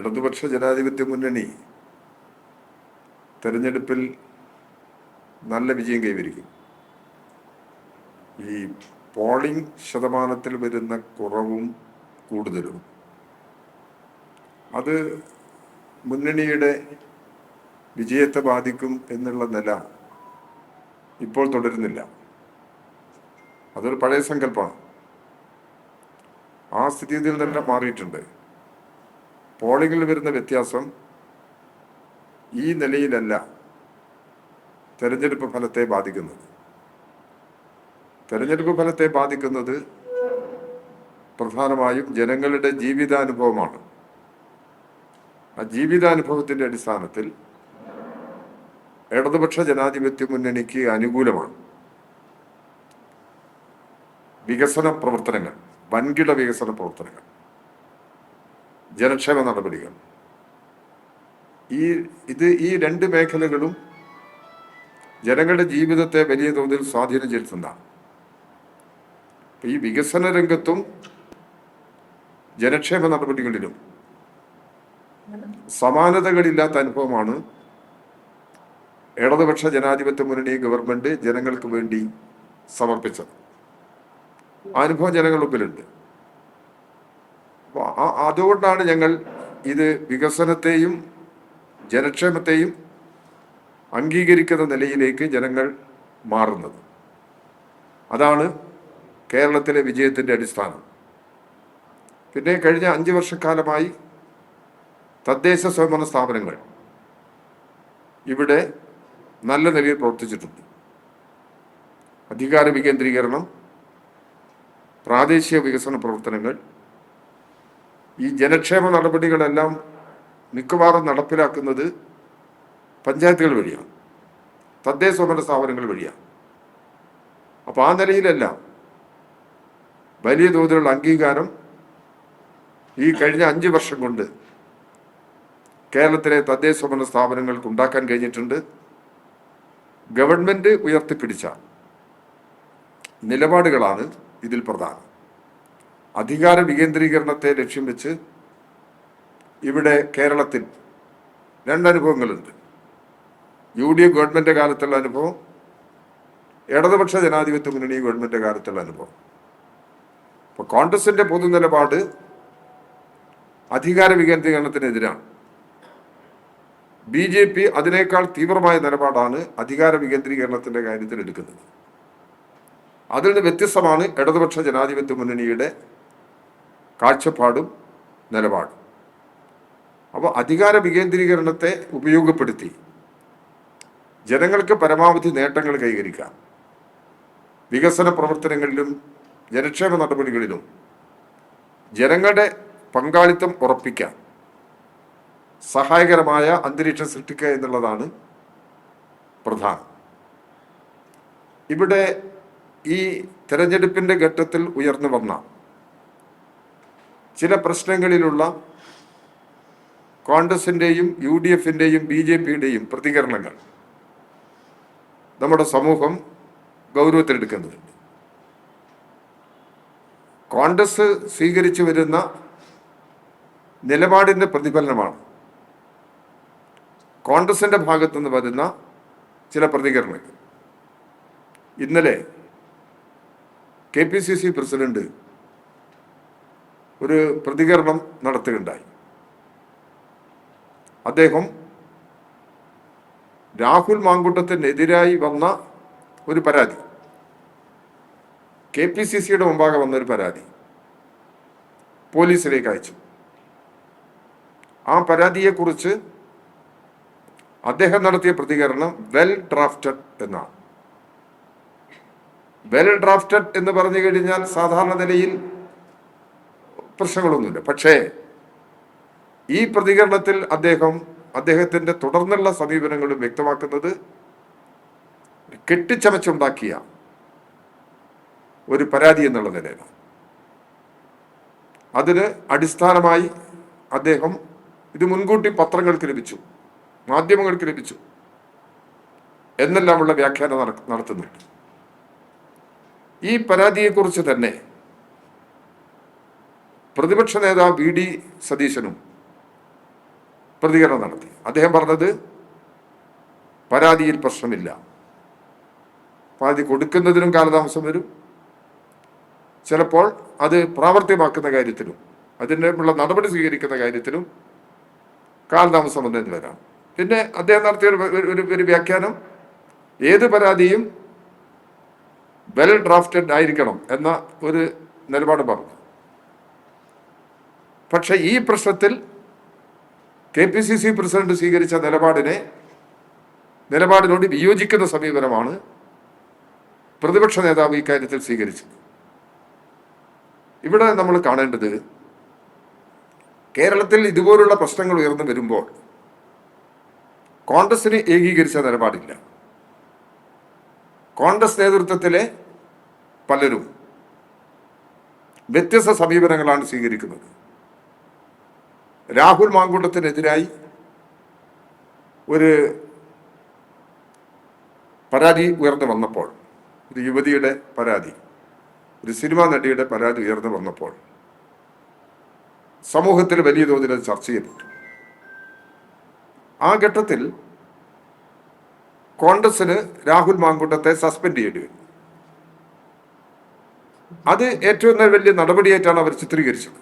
ഇടതുപക്ഷ ജനാധിപത്യ മുന്നണി തെരഞ്ഞെടുപ്പിൽ നല്ല വിജയം കൈവരിക്കും. ഈ പോളിംഗ് ശതമാനത്തിൽ വരുന്ന കുറവും കൂടുതലും. അത് മുന്നണിയുടെ വിജയത്തെ ബാധിക്കും എന്നുള്ള നില ഇപ്പോൾ തുടരുന്നില്ല. അതൊരു പഴയ സങ്കല്പമാണ്. ആ സ്ഥിതിയിൽ തന്നെ മാറിയിട്ടുണ്ട്. പോളിംഗിൽ വരുന്ന വ്യത്യാസം ഈ നിലയിലല്ല തെരഞ്ഞെടുപ്പ് ഫലത്തെ ബാധിക്കുന്നത്. തെരഞ്ഞെടുപ്പ് ഫലത്തെ ബാധിക്കുന്നത് പ്രധാനമായും ജനങ്ങളുടെ ജീവിതാനുഭവമാണ്. ആ ജീവിതാനുഭവത്തിന്റെ അടിസ്ഥാനത്തിൽ ഇടതുപക്ഷ ജനാധിപത്യ മുന്നണിക്ക് അനുകൂലമാണ്. വികസന പ്രവർത്തനങ്ങൾ വൻകിട വികസന പ്രവർത്തനങ്ങൾ. ജനക്ഷേമ നടപടികൾ. ഈ ഇത് ഈ രണ്ട് മേഖലകളും ജനങ്ങളുടെ ജീവിതത്തെ വലിയ തോതിൽ സ്വാധീനം ചെലുത്തുന്നതാണ്. ഈ വികസന രംഗത്തും ജനക്ഷേമ നടപടികളിലും സമാനതകളില്ലാത്ത അനുഭവമാണ് ഇടതുപക്ഷ ജനാധിപത്യ മുന്നണി ഗവൺമെന്റ് ജനങ്ങൾക്ക് വേണ്ടി സമർപ്പിച്ചത്. അനുഭവം ജനങ്ങളുടെ മുമ്പിലുണ്ട്. അതുകൊണ്ടാണ് ഞങ്ങൾ ഇത് വികസനത്തെയും ജനക്ഷേമത്തെയും അംഗീകരിക്കുന്ന നിലയിലേക്ക് ജനങ്ങൾ മാറുന്നത്. അതാണ് കേരളത്തിലെ വിജയത്തിന്റെ അടിസ്ഥാനം. പിന്നെ കഴിഞ്ഞ അഞ്ച് വർഷക്കാലമായി തദ്ദേശ സ്വയംഭരണ സ്ഥാപനങ്ങൾ ഇവിടെ നല്ല നിലയിൽ പ്രവർത്തിച്ചിട്ടുണ്ട്. അധികാര വികേന്ദ്രീകരണം പ്രാദേശിക വികസന പ്രവർത്തനങ്ങൾ ഈ ജനക്ഷേമ നടപടികളെല്ലാം മിക്കവാറും നടപ്പിലാക്കുന്നത് പഞ്ചായത്തുകൾ വഴിയാണ്. തദ്ദേശ സ്വയംഭരണ സ്ഥാപനങ്ങൾ വഴിയാണ്. അപ്പോൾ ആ നിലയിലെല്ലാം വലിയ തോതിലുള്ള അംഗീകാരം ഈ കഴിഞ്ഞ അഞ്ച് വർഷം കൊണ്ട് കേരളത്തിലെ തദ്ദേശ സ്വയംഭരണ സ്ഥാപനങ്ങൾക്ക് ഉണ്ടാക്കാൻ കഴിഞ്ഞിട്ടുണ്ട്. ഗവൺമെന്റ് ഉയർത്തിപ്പിടിച്ച നിലപാടുകളാണ് ഇതിൽ പ്രധാനം. അധികാര വികേന്ദ്രീകരണത്തെ ലക്ഷ്യം വെച്ച് ഇവിടെ കേരളത്തിൽ രണ്ടനുഭവങ്ങളുണ്ട് യു ഡി എഫ് ഗവൺമെന്റ് കാലത്തുള്ള അനുഭവം ഇടതുപക്ഷ ജനാധിപത്യ മുന്നണി ഗവൺമെന്റ് കാലത്തുള്ള അനുഭവം. അപ്പൊ കോൺഗ്രസിന്റെ പൊതു നിലപാട് അധികാര വികേന്ദ്രീകരണത്തിനെതിരാണ്. ബി ജെ പി അതിനേക്കാൾ തീവ്രമായ നിലപാടാണ് അധികാര വികേന്ദ്രീകരണത്തിന്റെ കാര്യത്തിൽ എടുക്കുന്നത് അതിൽ നിന്ന് വ്യത്യസ്തമാണ് ഇടതുപക്ഷ ജനാധിപത്യ മുന്നണിയുടെ കാഴ്ചപ്പാടും നിലപാടും. അപ്പോൾ അധികാര വികേന്ദ്രീകരണത്തെ ഉപയോഗപ്പെടുത്തി ജനങ്ങൾക്ക് പരമാവധി നേട്ടങ്ങൾ കൈവരിക്കാം വികസന പ്രവർത്തനങ്ങളിലും ജനക്ഷേമ നടപടികളിലും ജനങ്ങളുടെ പങ്കാളിത്തം ഉറപ്പിക്കാം സഹായകരമായ അന്തരീക്ഷം സൃഷ്ടിക്കുക എന്നുള്ളതാണ് പ്രധാനം. ഇവിടെ ഈ തെരഞ്ഞെടുപ്പിന്റെ ഘട്ടത്തിൽ ഉയർന്നു വന്ന ചില പ്രശ്നങ്ങളിലുള്ള കോൺഗ്രസിന്റെയും യു ഡി എഫിന്റെയും ബി ജെ പിയുടെയും പ്രതികരണങ്ങൾ നമ്മുടെ സമൂഹം ഗൗരവത്തിലെടുക്കുന്നുണ്ട് കോൺഗ്രസ് സ്വീകരിച്ചു വരുന്ന നിലപാടിന്റെ പ്രതിഫലനമാണ് കോൺഗ്രസിന്റെ ഭാഗത്തു നിന്ന് വരുന്ന ചില പ്രതികരണങ്ങൾ. ഇന്നലെ K P C C president ഒരു പ്രതികരണം നടത്തുകയുണ്ടായി. അദ്ദേഹം രാഹുൽ മാങ്കൂട്ടത്തിനെതിരായി വന്ന ഒരു പരാതി. കെ പി സി സിയുടെ മുമ്പാകെ വന്ന ഒരു പരാതി പോലീസിലേക്ക് അയച്ചു. ആ പരാതിയെക്കുറിച്ച് അദ്ദേഹം നടത്തിയ പ്രതികരണം വെൽ ഡ്രാഫ്റ്റഡ് എന്നാണ്. വെൽ ഡ്രാഫ്റ്റഡ് എന്ന് പറഞ്ഞു കഴിഞ്ഞാൽ സാധാരണ നിലയിൽ പ്രശ്നങ്ങളൊന്നുമില്ല. പക്ഷേ ഈ പ്രതികരണത്തിൽ അദ്ദേഹം അദ്ദേഹത്തിന്റെ തുടർന്നുള്ള സമീപനങ്ങളും വ്യക്തമാക്കുന്നത് കെട്ടിച്ചമച്ചുണ്ടാക്കിയ ഒരു പരാതി എന്നുള്ള നിലയിലാണ്. അതിന് അടിസ്ഥാനമായി അദ്ദേഹം ഇത് മുൻകൂട്ടി പത്രങ്ങൾക്ക് ലഭിച്ചു മാധ്യമങ്ങൾക്ക് ലഭിച്ചു എന്നെല്ലാമുള്ള വ്യാഖ്യാനം നട- നടത്തുന്നുണ്ട്. ഈ പരാതിയെക്കുറിച്ച് തന്നെ പ്രതിപക്ഷ നേതാവ് വി ഡി സതീശനും പ്രതികരണം നടത്തി. അദ്ദേഹം പറഞ്ഞത് പരാതിയിൽ പ്രശ്നമില്ല. പരാതി കൊടുക്കുന്നതിനും കാലതാമസം വരും. ചിലപ്പോൾ അത് പ്രാവർത്തികമാക്കുന്ന കാര്യത്തിലും അതിനുള്ള നടപടി സ്വീകരിക്കുന്ന കാര്യത്തിലും കാലതാമസം വന്നതിന് വരാം. പിന്നെ അദ്ദേഹം നടത്തിയ ഒരു ഒരു വ്യാഖ്യാനം ഏത് പരാതിയും വെൽ ഡ്രാഫ്റ്റഡ് ആയിരിക്കണം എന്ന ഒരു നിലപാട് പറഞ്ഞു. പക്ഷെ ഈ പ്രശ്നത്തിൽ K P C C president സ്വീകരിച്ച നിലപാടിനെ നിലപാടിനോട് വിയോജിക്കുന്ന സമീപനമാണ് പ്രതിപക്ഷ നേതാവ് ഇക്കാര്യത്തിൽ സ്വീകരിച്ചത്. ഇവിടെ നമ്മൾ കാണേണ്ടത് കേരളത്തിൽ ഇതുപോലുള്ള പ്രശ്നങ്ങൾ ഉയർന്നു വരുമ്പോൾ കോൺഗ്രസിന് ഏകീകരിച്ച നിലപാടില്ല. കോൺഗ്രസ് നേതൃത്വത്തിലെ പലരും വ്യത്യസ്ത സമീപനങ്ങളാണ് സ്വീകരിക്കുന്നത്. രാഹുൽ മാങ്കൂട്ടത്തിനെതിരായി ഒരു പരാതി ഉയർന്നു വന്നപ്പോൾ ഒരു യുവതിയുടെ പരാതി ഒരു സിനിമാ നടിയുടെ പരാതി ഉയർന്നു വന്നപ്പോൾ സമൂഹത്തിൽ വലിയ തോതിൽ ചർച്ച ചെയ്യപ്പെട്ടു ആ ഘട്ടത്തിൽ കോൺഗ്രസിന് രാഹുൽ മാങ്കൂട്ടത്തെ സസ്പെൻഡ് ചെയ്യേണ്ടി വരും അത് ഏറ്റവും വലിയ നടപടിയായിട്ടാണ് അവർ ചിത്രീകരിച്ചത്.